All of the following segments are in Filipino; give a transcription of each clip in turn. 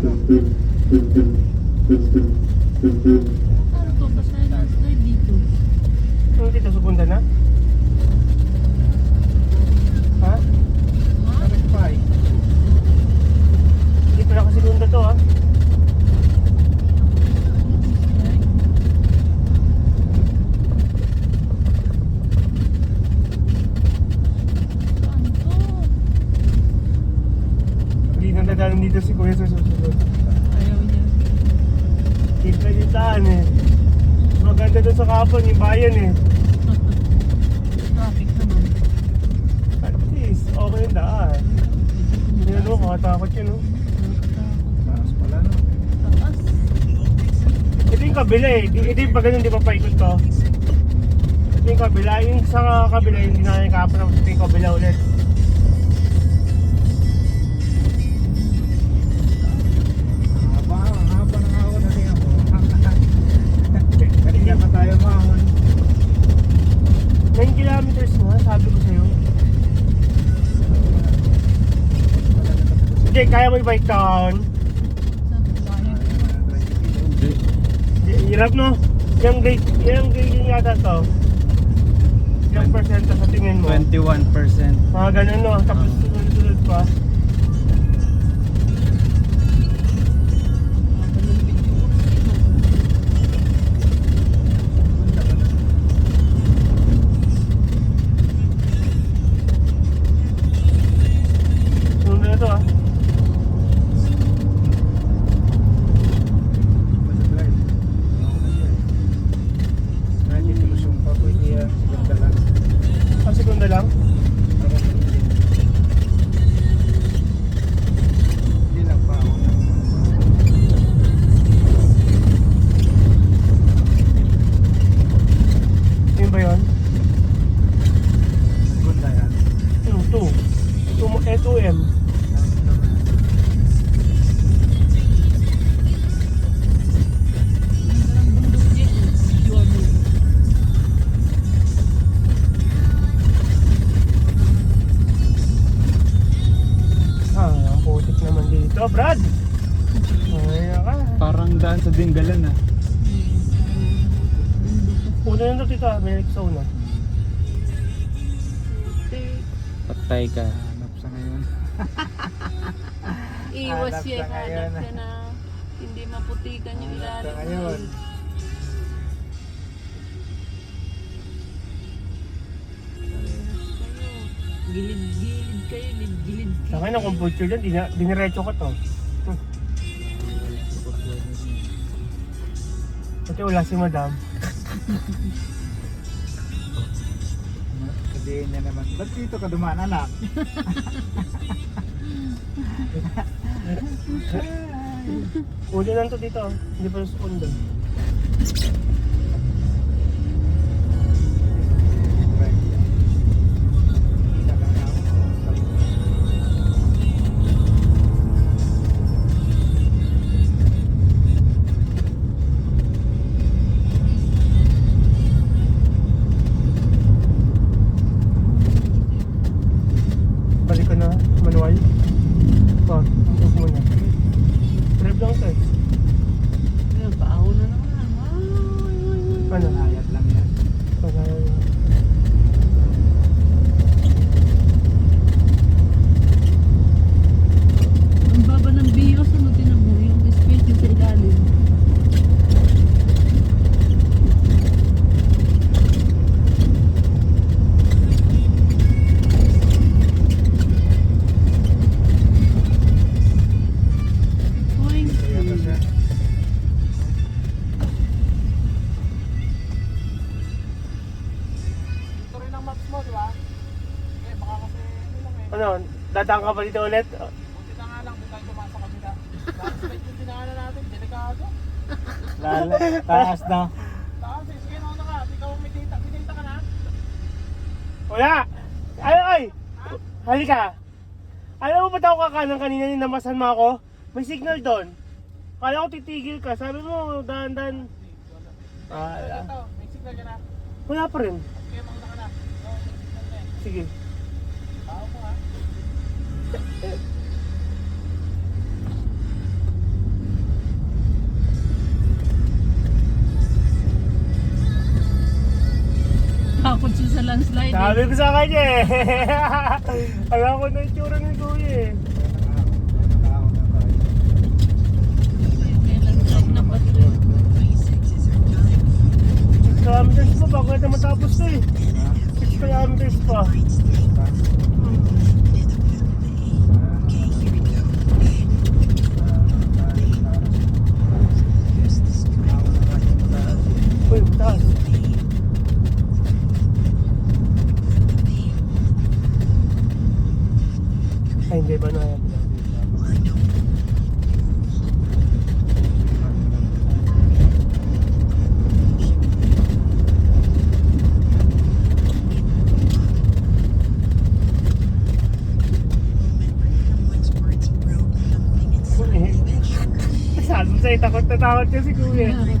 Lumakas sa kabila, no? Ano to? Basta yung landslide dito. Ano dito, sukunda na? Ha? Ha? Bakit pa eh? Hindi pa nakasikunda to ah. Ano to? Hindi na dito si Kuya sa susunod. Ayaw niya. Kita yung daan eh. Maganda doon sa kapon, yung bayan eh. Traffic naman. At least, okay yung daan. Yan o, makatakot yun o. Taas pala, no? Taas. Ito yung kabila eh. Ito yung pag ganun, di ba paikot to? Ito yung kabila. Yung sa kabila, yung hindi na kaya kapon. Ito yung kabila ulit. Sige, kaya mo i-bike down. Hirap no? Yung grade, yung grade yata to. Yung percento sa tingin mo. 21%. Mga ganun no, tapos Ah. sunod-sunod pa. Siya. ka na hindi maputikan yung ilalim. ka ngayon. Gilid-gilid kayo, gilid-gilid Sa akin, ang computer dyan, dina- diniretso ko to. Pati wala si madam. Sabihin niya naman, ba't dito ka dumaan anak? Uli lang to dito. Hindi pa sa. Balik Dadaan ka ba dito ulit? Buti na nga lang, di tayo tumaas sa kabila. Like yung dinaanan natin, delikado. Lala, taas na. Taas eh, sige na ka. Ikaw ang may data. May data ka na? Wala! Ay, ay! Halika! Alam mo ba't ako kakanan kanina ni namasan mo ako? May signal doon. Kala ko titigil ka. Sabi mo, dahan-dahan. Wala. Ito, may signal ka na. Wala pa rin. Sige, mauna ka na. Sige. Takot siya sa landslide. eh. Sabi ko sa kanya eh. Alam ko na yung tsura ni Kuya eh. May landslide na ba't yun? 6 kilometers pa bago ito matapos to eh. 6 kilometers pa. Uy, taas. Ay, hindi ba na yan? Sabi mo sa'yo, takot na takot ka si Kuya.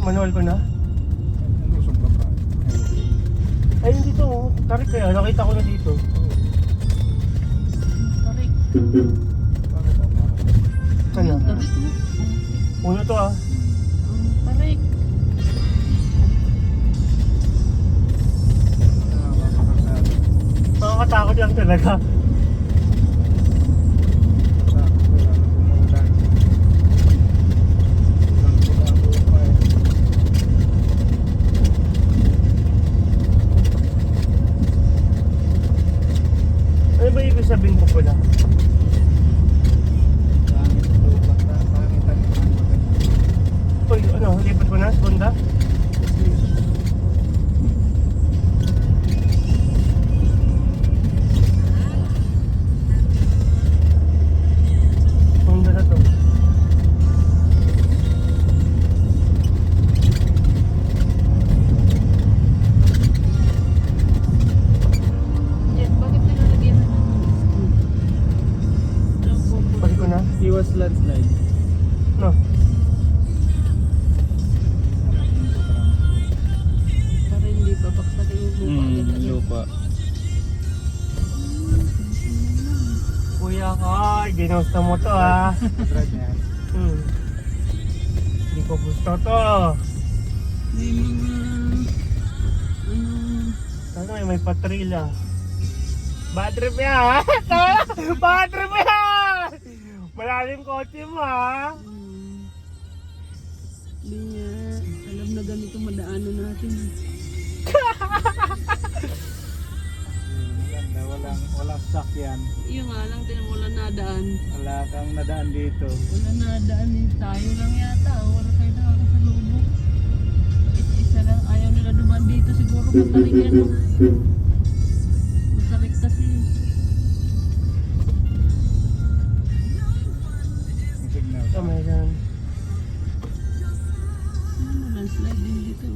Manual ko na? Lusong ka pa. Ay, hindi to. oh. Tarik kaya. Nakita ko na dito. Tarik. Bakit ako? Ano? Tarik mo. Una to ah. Ang tarik. Nakakatakot lang talaga. Ko? Iwas landslide. No. Para hindi pa baksakin yung lupa Hmm, agad-agad. lupa. Kuya ka, ginusto mo to ah. Niya. Hmm. Hindi ko gusto to. May mga... Ano... Ano may may patril ah. Bad trip yan! Bad trip! Malalim kotse mo ah. Hmm, Hindi niya alam na ganito madaanan natin. Maganda, walang, walang sakyan. Yung nga lang, mo wala nadaan. Wala kang nadaan dito. Wala nadaan eh. Tayo lang yata. Wala tayo nakakasalubong. Isa-isa lang. Ayaw nila Dumaan dito siguro matarik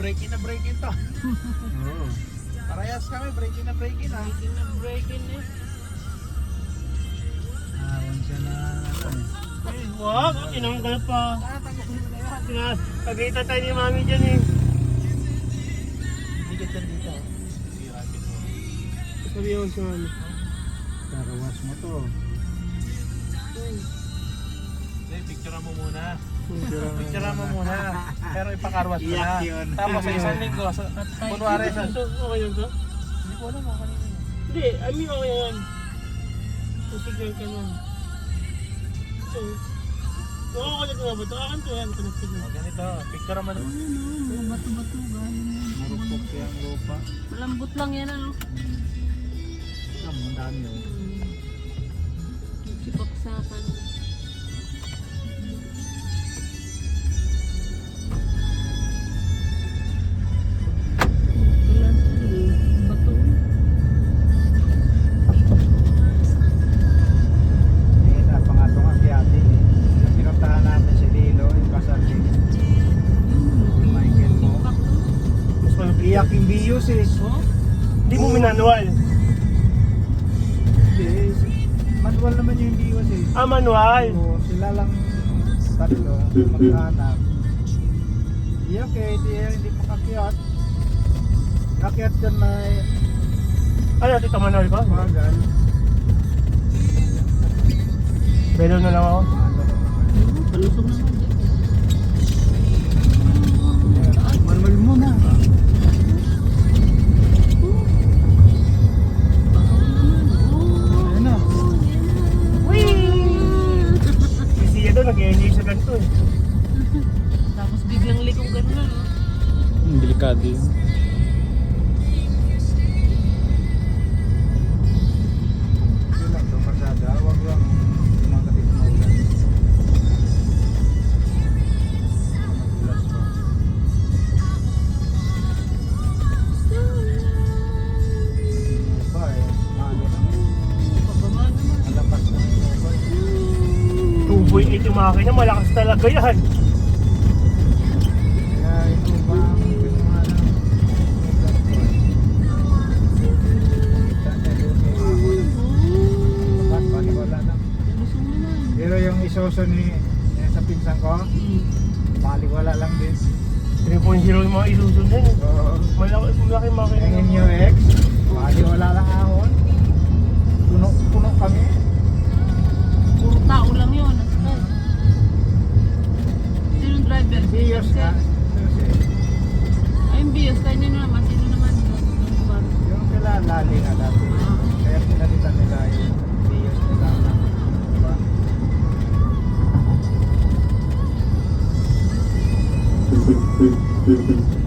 break in na break in to. Oo. Parehas kami, break in na break in ha. Breaking na breaking eh. Awan siya na ano eh. Ay, wag. Tinanggal pa. Ah, Pagkita tayo ni mami dyan eh. Dikit yan dito. Sabi ko si mami. Karawas mo to. Hindi, picturean mo muna. Picture mo muna. Pero ipakarwas mo na. Iyak yun. Tapos sa isang linggo, sa, kunwari sa... Okay yun to? Hindi ko alam kung kanina yun. Hindi, I mean okay yan. Signal ka nun. So, Oo, ko na ito? Akan to yan, connected na. O, ganito, picturean mo na. Ano, mga bato-bato galing yan. Marupok yung lupa. Malambot lang yan ano. Ang dami oh. Sipaksakan. Kailan Ah, manual. So, sila lang tatlo, magkaanak. Iyak eh, di, hindi makakyat. Kakyat dyan na Ano, tita manual ba? magal. Belo na lang ako. palusog naman. Manual mo na. Doon, nag-enjoy sa ganito eh. Tapos biglang liko ganun na. no? Delikado yun. Yun bali wala na. Palusog naman. Pero yung isoso ni yung sa pinsan ko, bali wala lang din. 3.0 yung mga isusunod din. eh. So, Malaki, malaki makina. yung inyo ex, bali wala lang ahon. Puno, puno kami. Puro tao lang yun. Driver? Na. Kasi, Ay, yung Bios. Tayo nyo naman. Sino naman? Yung bar. yung kila lali na dati. Kaya pinalitan nila yung nila na. Diba? Ay,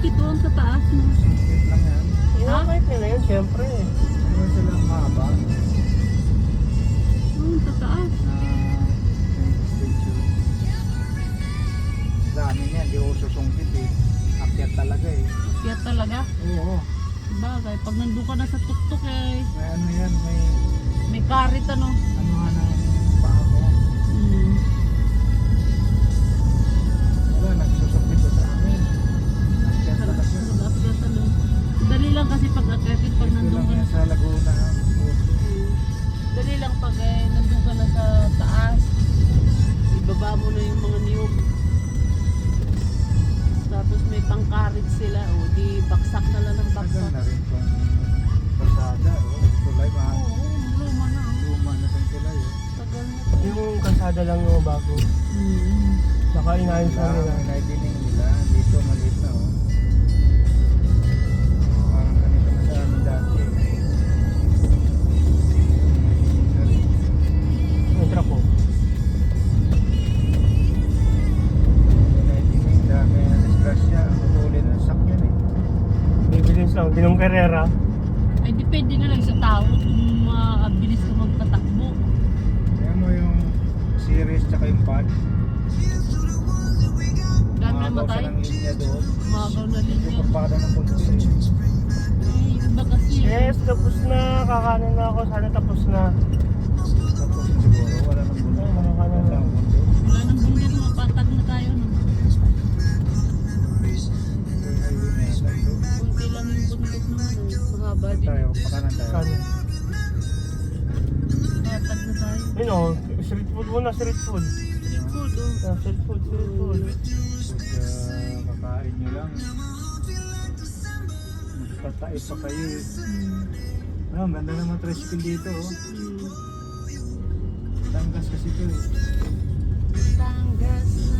masungkit doon sa taas mo? Sungkit lang yan. Yeah, kahit nila yun, syempre. Meron silang mahaba na Oo, sa taas. Dami niyan, di ko susungkit eh. Akyat talaga eh. Kaya talaga. Oo. Bagay, pag nandun ka na sa tuktok eh, May ano yan, may may karit ano. Pangkarit sila. O di baksak na lang ng baksak. na rin itong pasada. Oh. Tulay, mahal. Oo, luma na. oh. Luma na itong tulay. Oh. Tagal na to. Yung kalsada lang yung bago. Hmm. Baka inayos na nila. Naidinig nila. Dito, maliit food. Street food, oh. Yeah, street food, street food. Nyo lang, magkataib pa kayo eh. Ah, ang ganda naman trash can dito, oh. Mm. Tanggas kasi ito eh. Tanggas na.